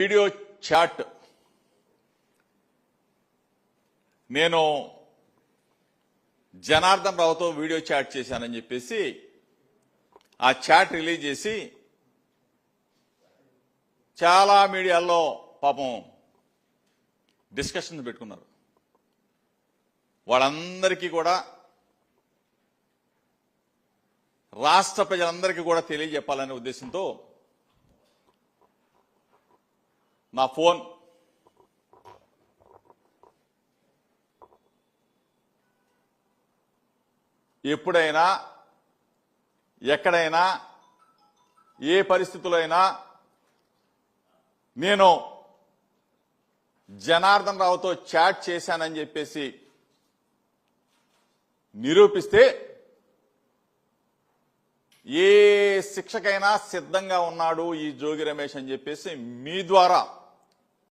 Video chat. నేను Janardhan రావుతో video chat చేశానని చెప్పేసి ఆ చాట్ రిలీజ్ చేసి చాలా మీడియాల్లో పాపం డిస్కషన్స్ పెట్టుకున్నారు. వాళ్ళందరికీ కూడా రాష్ట్ర ప్రజలందరికీ కూడా తెలియజెప్పాలనే ఉద్దేశంతో నా ఫోన్. ఎప్పుడైనా ఎక్కడైనా ఏ పరిస్థితుల్లో అయినా నేను జనార్దన్ రావుతో చాట్ చేశానని చెప్పేసి నిరూపిస్తే ఏ శిక్షకైనా సిద్ధంగా ఉన్నాడు ఈ జోగి రమేష్ అని చెప్పేసి మీ ద్వారా